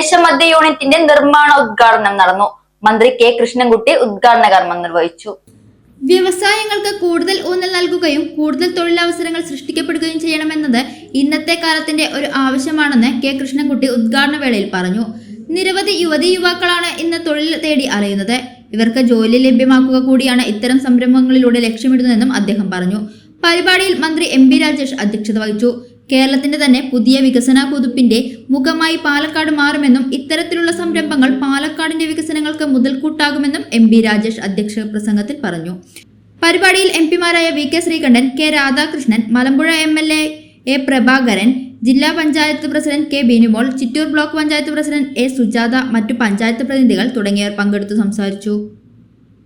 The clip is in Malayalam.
ദേശമധ്യ യൂണിറ്റിന്റെ നിർമ്മാണ ഉദ്ഘാടനം നടന്നു. മന്ത്രി കെ കൃഷ്ണൻകുട്ടി ഉദ്ഘാടന കർമ്മം നിർവഹിച്ചു. വ്യവസായങ്ങൾക്ക് കൂടുതൽ ഊന്നൽ നൽകുകയും കൂടുതൽ തൊഴിലവസരങ്ങൾ സൃഷ്ടിക്കപ്പെടുകയും ചെയ്യണമെന്നത് ഇന്നത്തെ കാലത്തിന്റെ ഒരു ആവശ്യമാണെന്ന് കെ കൃഷ്ണൻകുട്ടി ഉദ്ഘാടന വേളയിൽ പറഞ്ഞു. നിരവധി യുവതി യുവാക്കളാണ് ഇന്ന് തൊഴിൽ തേടി അറിയുന്നത് ഇവർക്ക് ജോലി ലഭ്യമാക്കുക കൂടിയാണ് ഇത്തരം സംരംഭങ്ങളിലൂടെ ലക്ഷ്യമിടുന്നതെന്നും അദ്ദേഹം പറഞ്ഞു. പരിപാടിയിൽ മന്ത്രി എം ബി രാജേഷ് അധ്യക്ഷത വഹിച്ചു. കേരളത്തിന്റെ തന്നെ പുതിയ വികസന കുതിപ്പിന്റെ മുഖമായി പാലക്കാട് മാറുമെന്നും ഇത്തരത്തിലുള്ള സംരംഭങ്ങൾ പാലക്കാടിന്റെ വികസനങ്ങൾക്ക് മുതൽക്കൂട്ടാകുമെന്നും എം ബി രാജേഷ് അധ്യക്ഷ പ്രസംഗത്തിൽ പറഞ്ഞു. പരിപാടിയിൽ M പിമാരായ V K Sreekandan K Radhakrishnan Malampuzha M L A A Prabhakaran ജില്ലാ panchayat president K Binumol Chittur block panchayat president A Sujatha മറ്റു പഞ്ചായത്ത് പ്രതിനിധികൾ തുടങ്ങിയവർ പങ്കെടുത്തു സംസാരിച്ചു.